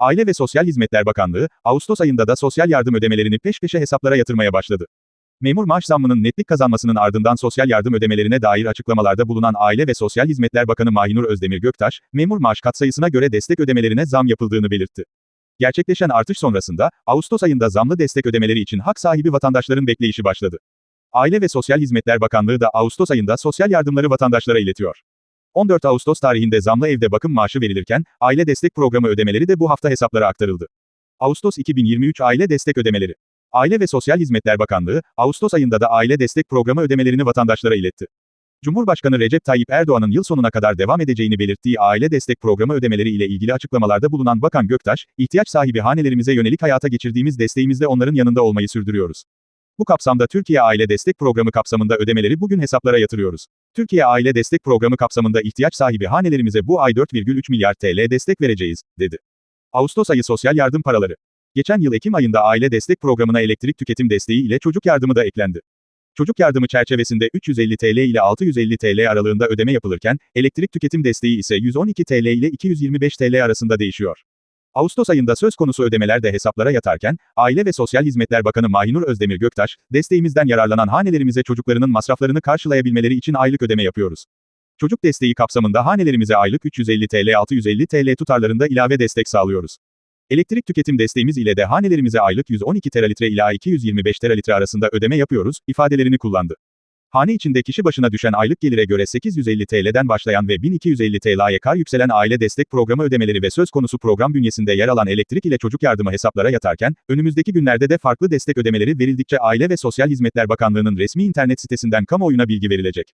Aile ve Sosyal Hizmetler Bakanlığı, Ağustos ayında da sosyal yardım ödemelerini peş peşe hesaplara yatırmaya başladı. Memur maaş zammının netlik kazanmasının ardından sosyal yardım ödemelerine dair açıklamalarda bulunan Aile ve Sosyal Hizmetler Bakanı Mahinur Özdemir Göktaş, memur maaş katsayısına göre destek ödemelerine zam yapıldığını belirtti. Gerçekleşen artış sonrasında, Ağustos ayında zamlı destek ödemeleri için hak sahibi vatandaşların bekleyişi başladı. Aile ve Sosyal Hizmetler Bakanlığı da Ağustos ayında sosyal yardımları vatandaşlara iletiyor. 14 Ağustos tarihinde zamlı evde bakım maaşı verilirken, aile destek programı ödemeleri de bu hafta hesaplara aktarıldı. Ağustos 2023 aile destek ödemeleri. Aile ve Sosyal Hizmetler Bakanlığı, Ağustos ayında da aile destek programı ödemelerini vatandaşlara iletti. Cumhurbaşkanı Recep Tayyip Erdoğan'ın yıl sonuna kadar devam edeceğini belirttiği aile destek programı ödemeleri ile ilgili açıklamalarda bulunan Bakan Göktaş, ihtiyaç sahibi hanelerimize yönelik hayata geçirdiğimiz desteğimizle onların yanında olmayı sürdürüyoruz. Bu kapsamda Türkiye Aile Destek Programı kapsamında ödemeleri bugün hesaplara yatırıyoruz. Türkiye Aile Destek Programı kapsamında ihtiyaç sahibi hanelerimize bu ay 4,3 milyar TL destek vereceğiz, dedi. Ağustos ayı sosyal yardım paraları. Geçen yıl Ekim ayında aile destek programına elektrik tüketim desteği ile çocuk yardımı da eklendi. Çocuk yardımı çerçevesinde 350 TL ile 650 TL aralığında ödeme yapılırken, elektrik tüketim desteği ise 112 TL ile 225 TL arasında değişiyor. Ağustos ayında söz konusu ödemeler de hesaplara yatarken, Aile ve Sosyal Hizmetler Bakanı Mahinur Özdemir Göktaş, desteğimizden yararlanan hanelerimize çocuklarının masraflarını karşılayabilmeleri için aylık ödeme yapıyoruz. Çocuk desteği kapsamında hanelerimize aylık 350 TL 650 TL tutarlarında ilave destek sağlıyoruz. Elektrik tüketim desteğimiz ile de hanelerimize aylık 112 teralitre ila 225 teralitre arasında ödeme yapıyoruz, ifadelerini kullandı. Hane içinde kişi başına düşen aylık gelire göre 850 TL'den başlayan ve 1250 TL'ye kar yükselen aile destek programı ödemeleri ve söz konusu program bünyesinde yer alan elektrik ile çocuk yardımı hesaplara yatarken, önümüzdeki günlerde de farklı destek ödemeleri verildikçe Aile ve Sosyal Hizmetler Bakanlığı'nın resmi internet sitesinden kamuoyuna bilgi verilecek.